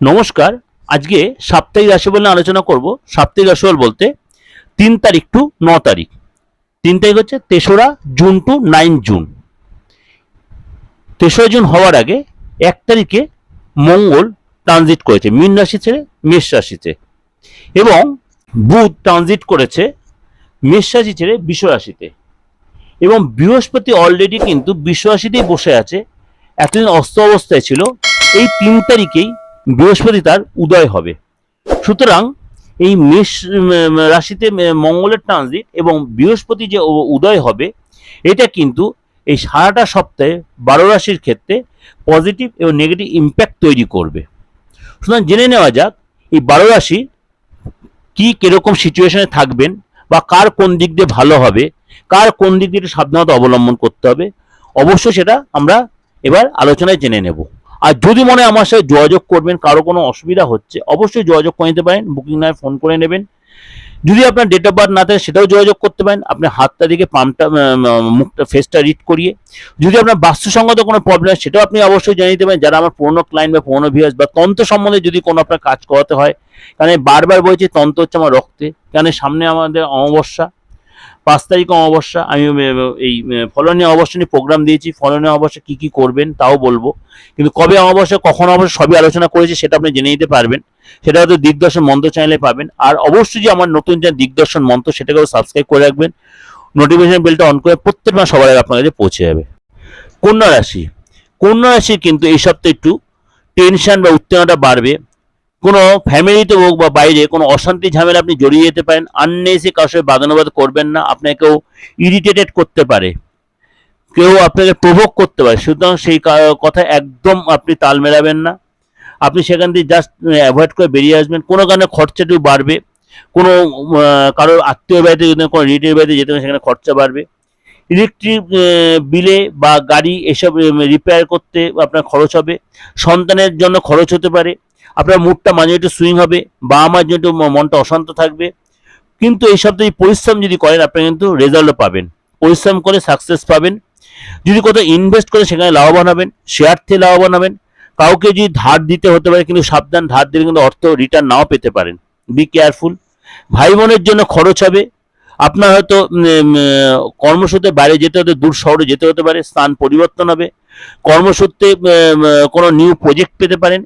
নমস্কার। আজকে সাপ্তাহিক রাশিফল নিয়ে আলোচনা করব। সাপ্তাহিক রাশিফল বলতে তিন তারিখ টু ন তারিখ। তিন তারিখ হচ্ছে তেসরা জুন টু নাইন জুন। তেসরা জুন হওয়ার আগে এক তারিখে মঙ্গল ট্রানজিট করেছে, মীন রাশি ছেড়ে মেষ রাশিতে এবং বুধ ট্রানজিট করেছে মেষ রাশি ছেড়ে বিশ্ব রাশিতে। এবং বৃহস্পতি অলরেডি কিন্তু বিশ্ব রাশিতেই বসে আছে। এতদিন অস্ত অবস্থায় ছিল। এই তিন তারিখেই বৃহস্পতি তার উদয় হবে। সুতরাং এই মেষ রাশিতে মঙ্গলের ট্রানজিট এবং বৃহস্পতি যে উদয় হবে, এটা কিন্তু এই সারাটা সপ্তাহে বারো রাশির ক্ষেত্রে পজিটিভ এবং নেগেটিভ ইম্প্যাক্ট তৈরি করবে। সুতরাং জেনে নেওয়া যাক, এই বারো রাশি কি কীরকম সিচুয়েশনে থাকবেন বা কার কোন দিক দিয়ে ভালো হবে, কার কোন দিক দিয়ে সাবধানতা অবলম্বন করতে হবে, অবশ্যই সেটা আমরা এবার আলোচনায় জেনে নেব। আর যদি মনে আমার সাথে যোগাযোগ করবেন, কারও কোনো অসুবিধা হচ্ছে, অবশ্যই যোগাযোগ করে নিতে পারেন বুকিং নয় ফোন করে নেবেন। যদি আপনার ডেট অফ বার্থ না থাকে, সেটাও যোগাযোগ করতে পারেন। আপনি হাতটা দিকে পাম্পটা মুখটা ফেসটা রিড করিয়ে। যদি আপনার বাস্তুসঙ্গত কোনো প্রবলেম হয়, সেটাও আপনি অবশ্যই জানিয়ে দেবেন যারা আমার পুরনো ক্লায়েন্ট বা পুরনো ভিউয়ার্স বা তন্ত্র সম্বন্ধে যদি কোনো আপনার কাজ করাতে হয়, কারণ বারবার বলছি, তন্ত্র হচ্ছে আমার রক্তে। কারণ সামনে আমাদের অমাবস্যা পাঁচ তারিখ অমাবস্যা আমি এই ফলনীয় অমাবস্যা নিয়ে প্রোগ্রাম দিয়েছি ফলনীয় অমাবস্যা কী কী করবেন তাও বলব। কিন্তু কবে অমাবস্যা, কখন অমাবস্যা সবই আলোচনা করেছি সেটা আপনি জেনে নিতে পারবেন। সেটা হয়তো দিগদর্শন মন্ত্র চ্যানেলে পাবেন। আর অবশ্যই যে আমার নতুন যে দিগদর্শন মন্ত্র সেটাকেও সাবস্ক্রাইব করে রাখবেন। নোটিফিকেশন বেলটা অন করে প্রত্যেক মাস সবার আগে আপনার কাছে পৌঁছে যাবে। কন্যা রাশি। কন্যা রাশির কিন্তু এই সপ্তাহে একটু টেনশন বা উত্তেজনাটা বাড়বে। কোনো ফ্যামিলিতে হোক বা বাইরে কোনো অশান্তি ঝামেলা আপনি জড়িয়ে যেতে পারেন আননেসে কারোর সাথে বাদানুবাদ করবেন না, আপনাকেও ইরিটেটেড করতে পারে। কেউ আপনাকে প্রভোগ করতে পারে। সুতরাং সেই কথা একদম আপনি তাল মেলাবেন না। আপনি সেখান থেকে জাস্ট অ্যাভয়েড করে বেরিয়ে আসবেন। কোনো কারণে খরচাটু বাড়বে। কোনো কারোর আত্মীয় বাড়িতে যদি কোনো রিলেটিভ বাড়িতে যেতে হবে সেখানে খরচা বাড়বে। ইলেকট্রিক বিলে বা গাড়ি এসব রিপেয়ার করতে আপনার খরচ হবে। সন্তানের জন্য খরচ হতে পারে। আপনার মুডটা মাঝে একটু সুইং হবে, বা আমার জন্য একটু মনটা অশান্ত থাকবে। কিন্তু এই সপ্তাহে পরিশ্রম যদি করেন আপনি কিন্তু রেজাল্টও পাবেন। পরিশ্রম করে সাকসেস পাবেন। যদি কোথাও ইনভেস্ট করে সেখানে লাভবান হবেন শেয়ার থেকে লাভবান হবেন, কাউকে যদি ধার দিতে হতে পারে, কিন্তু সাবধান ধার দিলে কিন্তু অর্থ রিটার্ন নাও পেতে পারেন। বি কেয়ারফুল ভাই বোনের জন্য খরচ হবে। আপনার হয়তো কর্মসূত্রে বাইরে যেতে হতে, দূর শহরে যেতে হতে পারে, স্থান পরিবর্তন হবে। কর্মসূত্রে কোনো নিউ প্রজেক্ট পেতে পারেন।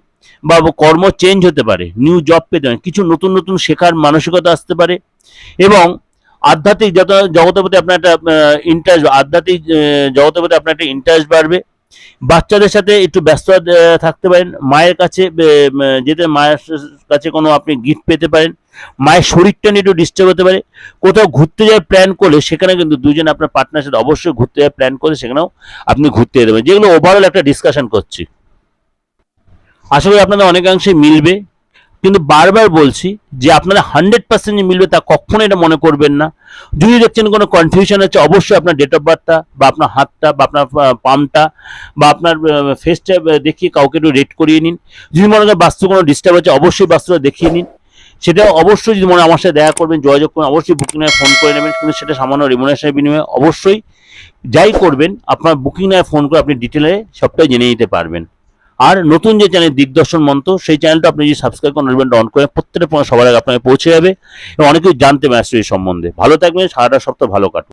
বা কর্ম চেঞ্জ হতে পারে নিউ জব পেতে পারেন কিছু নতুন নতুন শেখার মানসিকতা আসতে পারে এবং আধ্যাত্মিক যত জগতের প্রতি আপনার একটা ইন্টারেস্ট আধ্যাত্মিক জগতের প্রতি আপনার একটা ইন্টারেস্ট বাড়বে। বাচ্চাদের সাথে একটু ব্যস্ত থাকতে পারেন। মায়ের কাছে যেতে মায়ের কাছে কোনো আপনি গিফট পেতে পারেন। মায়ের শরীরটা নিয়ে একটু ডিস্টার্ব হতে পারে। কোথাও ঘুরতে যাওয়ার প্ল্যান করলে সেখানে কিন্তু দুজন আপনার পার্টনার সাথে অবশ্যই ঘুরতে যাওয়ার প্ল্যান করে সেখানেও আপনি ঘুরতে যেতে পারেন। যেগুলো ওভারঅল একটা ডিসকাশন করছি। আশা করি আপনাদের অনেকাংশে মিলবে। কিন্তু বারবার বলছি যে আপনারা হান্ড্রেড পার্সেন্ট মিলবে তা কখনো এটা মনে করবেন না। যদি দেখছেন কোনো কনফিউশন আছে, অবশ্যই আপনার ডেট অফ বার্থটা বা আপনার হাতটা বা আপনার পামটা বা আপনার ফেসটা দেখিয়ে কাউকে একটু রেট করিয়ে নিন। যদি মনে করেন বাস্তু কোনো ডিস্টার্ব আছে, অবশ্যই বাস্তুটা দেখিয়ে নিন। সেটা অবশ্যই যদি মনে আমার সাথে দেখা করবেন, যোগাযোগ করবেন, অবশ্যই বুকিং ফোন করে নেবেন। কিন্তু সেটা সামান্য রিমুনেশনের বিনিময়ে অবশ্যই যাই করবেন, আপনার বুকিং নেয় ফোন করে আপনি ডিটেলে সবটাই জেনে নিতে পারবেন। আর নতুন যে চ্যানেল দিগদর্শন মন্ত সেই চ্যানেলটা আপনি যদি সাবস্ক্রাইব করেন নোটিফিকেশন অন করেন প্রত্যেকটা সবার আগে আপনাকে পৌঁছে যাবে এবং অনেকেই জানতে পারছে এই সম্বন্ধে। ভালো থাকবেন, সারাটা সপ্তাহ ভালো কাটবে